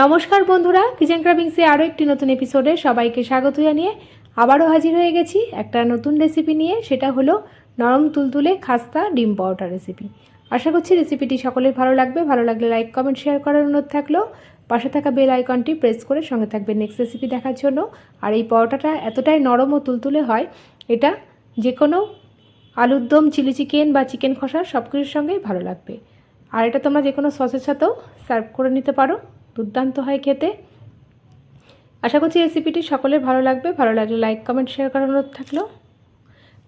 নমস্কার বন্ধুরা, কিচেন ক্রাবিংসে আরও একটি নতুন এপিসোডে সবাইকে স্বাগত জানিয়ে আবারও হাজির হয়ে গেছি একটা নতুন রেসিপি নিয়ে, সেটা হলো নরম তুলতুলে খাস্তা ডিম পাউডার রেসিপি আশা করছি রেসিপিটি সকলের ভালো লাগবে। ভালো লাগলে লাইক কমেন্ট শেয়ার করার অনুরোধ থাকল। পাশে থাকা বেল আইকনটি প্রেস করে সঙ্গে থাকবে নেক্সট রেসিপি দেখার জন্য। আর এই পরোটাটা এতটাই নরম ও তুলতুলে হয়, এটা যে কোনো আলুর দম চিলি চিকেন বা চিকেন খসা সব কিছুর সঙ্গেই ভালো লাগবে। আর এটা তোমরা যে কোনো সসের সাথেও সার্ভ করে নিতে পারো। দুর্দান্ত হয় খেতে। আশা করছি রেসিপিটি সকলের ভালো লাগবে। ভালো লাগলে লাইক কমেন্ট শেয়ার করার অনুরোধ থাকল।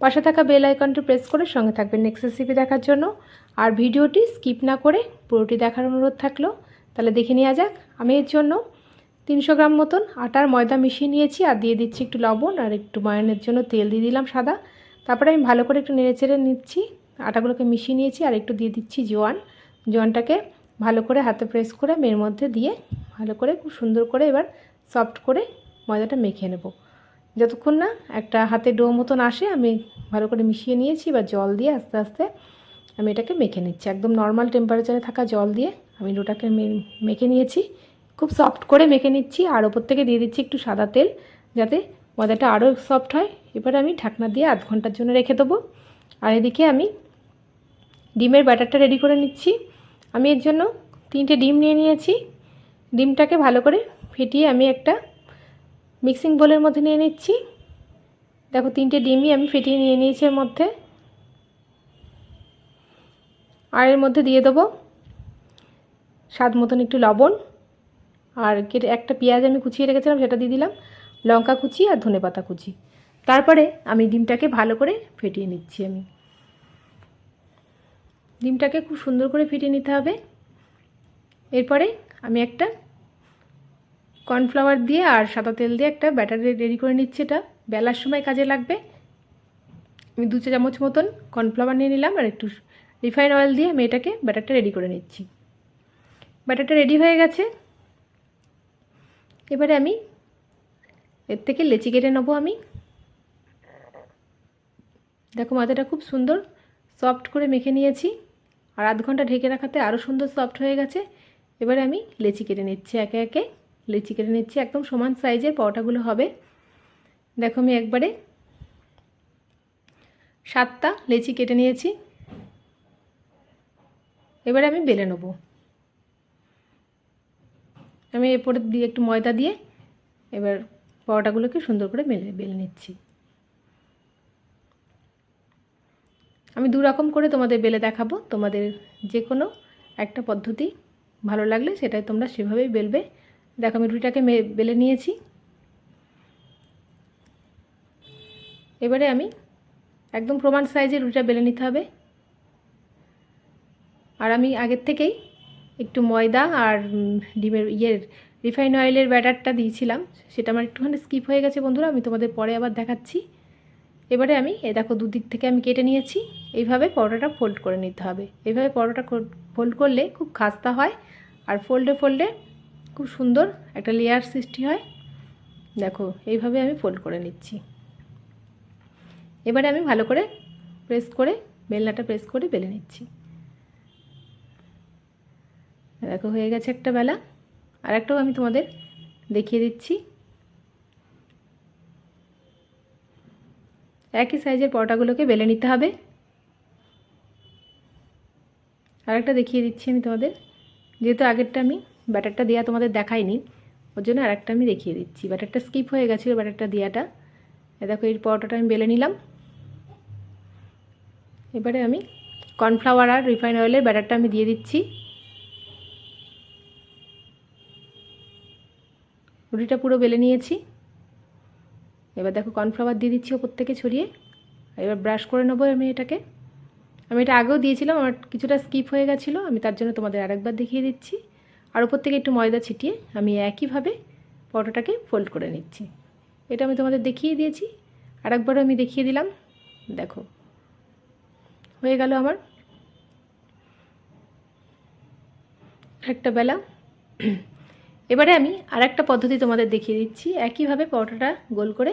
পাশে থাকা বেল আইকনটি প্রেস করে সঙ্গে থাকবেন নেক্সট রেসিপি দেখার জন্য। আর ভিডিওটি স্কিপ না করে পুরোটি দেখার অনুরোধ থাকল। তাহলে দেখে নেওয়া যাক। আমি এর জন্য তিনশো গ্রাম মতন আটার ময়দা মিশিয়ে নিয়েছি আর দিয়ে দিচ্ছি একটু লবণ আর একটু ময়নের জন্য তেল দিয়ে দিলাম সাদা। তারপরে আমি ভালো করে একটু নেড়ে চেড়ে নিচ্ছি। আটাগুলোকে মিশিয়ে নিয়েছি আর একটু দিয়ে দিচ্ছি জোয়ান। জোয়ানটাকে ভালো করে হাতে প্রেস করে আমি এর মধ্যে দিয়ে ভালো করে খুব সুন্দর করে এবার সফট করে ময়দাটা মেখে নেব। যতক্ষণ না একটা হাতে ডো মতন আসে, আমি ভালো করে মিশিয়ে নিয়েছি বা জল দিয়ে আস্তে আস্তে আমি এটাকে মেখে নিচ্ছি। একদম নর্মাল টেম্পারেচারে থাকা জল দিয়ে আমি ডোটাকে মেখে নিয়েছি। খুব সফট করে মেখে নিচ্ছি আর ওপর থেকে দিয়ে দিচ্ছি একটু সাদা তেল যাতে ময়দাটা আরও সফট হয়। এবার আমি ঢাকনা দিয়ে আধ ঘণ্টার জন্য রেখে দেবো। আর এদিকে আমি ডিমের ব্যাটারটা রেডি করে নিচ্ছি। আমি এর জন্য তিনটে ডিম নিয়ে নিয়েছি। ডিমটাকে ভালো করে ফেটিয়ে আমি একটা মিক্সিং বোলের মধ্যে নিয়ে নিচ্ছি। দেখো, তিনটে ডিমই আমি ফেটিয়ে নিয়ে নিয়েছি এর মধ্যে। আর এর মধ্যে দিয়ে দেবো স্বাদ মতন একটু লবণ। আর কেটে একটা পেঁয়াজ আমি কুচিয়ে রেখেছিলাম, সেটা দিয়ে দিলাম। লঙ্কা কুচি আর ধনে পাতা কুচি। তারপরে আমি ডিমটাকে ভালো করে ফেটিয়ে নিচ্ছি আমি। ডিমটাকে খুব সুন্দর করে ফেটিয়ে নিতে হবে। এরপরে আমি একটা কর্নফ্লাওয়ার দিয়ে আর সাদা তেল দিয়ে একটা ব্যাটার রেডি করে নিচ্ছি এটা। বেলার সময় কাজে লাগবে। আমি দু চা চামচ মতন কর্নফ্লাওয়ার নিয়ে নিলাম আর একটু রিফাইন অয়েল দিয়ে আমি এটাকে ব্যাটারটা রেডি করে নিচ্ছি। ব্যাটারটা রেডি হয়ে গেছে। এবারে আমি এর থেকে লেচি কেটে নেব আমি। দেখো মাথাটা খুব সুন্দর সফট করে মেখে নিয়েছি। আর আধ ঘণ্টা ঢেকে রাখাতে আরও সুন্দর সফট হয়ে গেছে। এবারে আমি লেচি কেটে নিচ্ছি একে একে। লেচি কেটে নিচ্ছি, একদম সমান সাইজের পরোটাগুলো হবে। দেখো আমি একবারে সাতটা লেচি কেটে নিয়েছি। এবারে আমি বেলে নেব। আমি এরপরে দিয়ে একটু ময়দা দিয়ে এবার পরোটাগুলোকে সুন্দর করে বেলে বেলে নিচ্ছি। আমি দু রকম করে তোমাদের বেলে দেখাবো। তোমাদের যে কোনো একটা পদ্ধতি ভালো লাগলে সেটাই তোমরা সেভাবেই বেলবে। দেখো, আমি রুটিটাকে বেলে নিয়েছি। এবারে আমি একদম প্রমাণ সাইজের রুটিটা বেলে নিতে হবে। আর আমি আগের থেকেই একটু ময়দা আর ডিমের ইয়ের রিফাইন অয়েলের ব্যাটারটা দিয়েছিলাম। সেটা আমার একটুখানি স্কিপ হয়ে গেছে বন্ধুরা, আমি তোমাদের পরে আবার দেখাচ্ছি। এবারে আমি, এ দেখো দুদিক থেকে আমি কেটে নিয়েছি। এইভাবে পরোটাটা ফোল্ড করে নিতে হবে। এইভাবে পরোটা ফোল্ড করলে খুব খাস্তা হয় আর ফোল্ডে ফোল্ডে খুব সুন্দর একটা লেয়ার সৃষ্টি হয়। দেখো, এইভাবে আমি ফোল্ড করে নিচ্ছি। এবারে আমি ভালো করে প্রেস করে, বেলনাটা প্রেস করে বেলে নিচ্ছি। দেখো হয়ে গেছে একটা বেলা। আর একটাও আমি তোমাদের দেখিয়ে দিচ্ছি। একই সাইজের পরোটাগুলোকে বেলে নিতে হবে। আরেকটা দেখিয়ে দিচ্ছি আমি তোমাদের। যেহেতু আগেরটা আমি ব্যাটারটা দেওয়া তোমাদের দেখাইনি, ওর জন্য আরেকটা আমি দেখিয়ে দিচ্ছি। ব্যাটারটা স্কিপ হয়ে গেছিল ব্যাটারটা দেওয়াটা এ দেখো, এই পরোটাটা আমি বেলে নিলাম। এবারে আমি কর্নফ্লাওয়ার আর রিফাইন অয়েলের ব্যাটারটা আমি দিয়ে দিচ্ছি। রুটিটা পুরো বেলে নিয়েছি। এবার দেখো কর্নফ্লাওয়ার দিয়ে দিচ্ছি ওপর থেকে ছড়িয়ে। এবার ব্রাশ করে নেব আমি এটাকে। আমি এটা আগেও দিয়েছিলাম, আমার কিছুটা স্কিপ হয়ে গেছিল, আমি তার জন্য তোমাদের আরেকবার দেখিয়ে দিচ্ছি। আর ওপর থেকে একটু ময়দা ছিটিয়ে আমি একইভাবে পরোটাটাকে ফোল্ড করে নিচ্ছি। এটা আমি তোমাদের দেখিয়ে দিয়েছি, আরেকবারও আমি দেখিয়ে দিলাম। দেখো, হয়ে গেল আমার একটা বেলা। এবারে আমি আর একটা পদ্ধতি তোমাদের দেখিয়ে দিচ্ছি, একইভাবে পরোটাটা গোল করে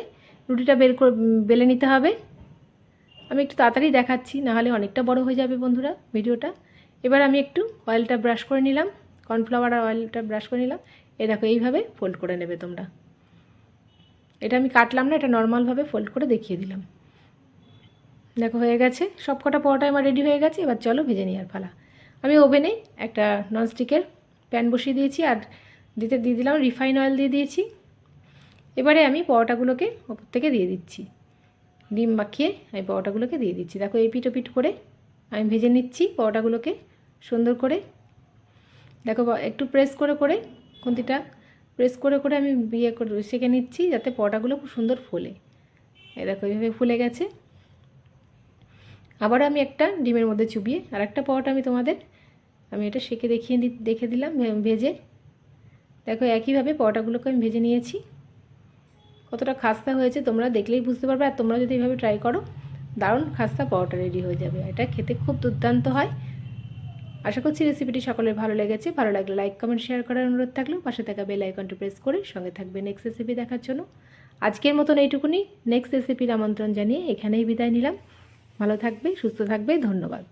রুটিটা বের করে বেলে নিতে হবে। আমি একটু তাড়াতাড়ি দেখাচ্ছি নাহলে অনেকটা বড় হয়ে যাবে বন্ধুরা ভিডিওটা। এবার আমি একটু অয়েলটা ব্রাশ করে নিলাম কর্নফ্লাওয়ার আর অয়েলটা ব্রাশ করে নিলাম। এ দেখো, এইভাবে ফোল্ড করে নেবে তোমরা। এটা আমি কাটলাম না, এটা নর্মালভাবে ফোল্ড করে দেখিয়ে দিলাম। দেখো, হয়ে গেছে। সব কটা পরোটা আমার রেডি হয়ে গেছে, এবার চলো ভেজে নিই আর ফালা আমি ওভেনে একটা ননস্টিকের প্যান বসিয়ে দিয়েছি, আর দিতে, দিয়ে দিলাম রিফাইন অয়েল দিয়ে দিয়েছি। এবারে আমি পরোটাগুলোকে ওপর থেকে দিয়ে দিচ্ছি। ডিম মাখিয়ে আমি পরোটাগুলোকে দিয়ে দিচ্ছি। দেখো এই পিঠ পিঠ করে আমি ভেজে নিচ্ছি পরোটাগুলোকে সুন্দর করে। দেখো একটু প্রেস করে করে খুন্তিটা প্রেস করে করে আমি বিয়ে করে সেঁকে নিচ্ছি যাতে পরোটাগুলো খুব সুন্দর ফোলে। এই দেখো এইভাবে ফুলে গেছে। আবার আমি একটা ডিমের মধ্যে চুবিয়ে আর একটা পরোটা আমি তোমাদের, আমি এটা সেঁকে দেখিয়ে দেখে দিলাম, ভেজে। দেখো একইভাবে পরোটাগুলোকে আমি ভেজে নিয়েছি। কতটা খাস্তা হয়েছে তোমরা দেখলেই বুঝতে পারবে, আর তোমরা যদি এইভাবে ট্রাই করো, দারুণ খাস্তা পরোটা রেডি হয়ে যাবে। এটা খেতে খুব দুর্দান্ত হয়। আশা করছি রেসিপিটি সকলের ভালো লেগেছে। ভালো লাগলে লাইক কমেন্ট শেয়ার করার অনুরোধ থাকলেও পাশে থাকা বেল আইকনটি প্রেস করে সঙ্গে থাকবে নেক্সট রেসিপি দেখার জন্য। আজকের মতন এইটুকুনি। নেক্সট রেসিপির আমন্ত্রণ জানিয়ে এখানেই বিদায় নিলাম। ভালো থাকবে, সুস্থ থাকবে। ধন্যবাদ।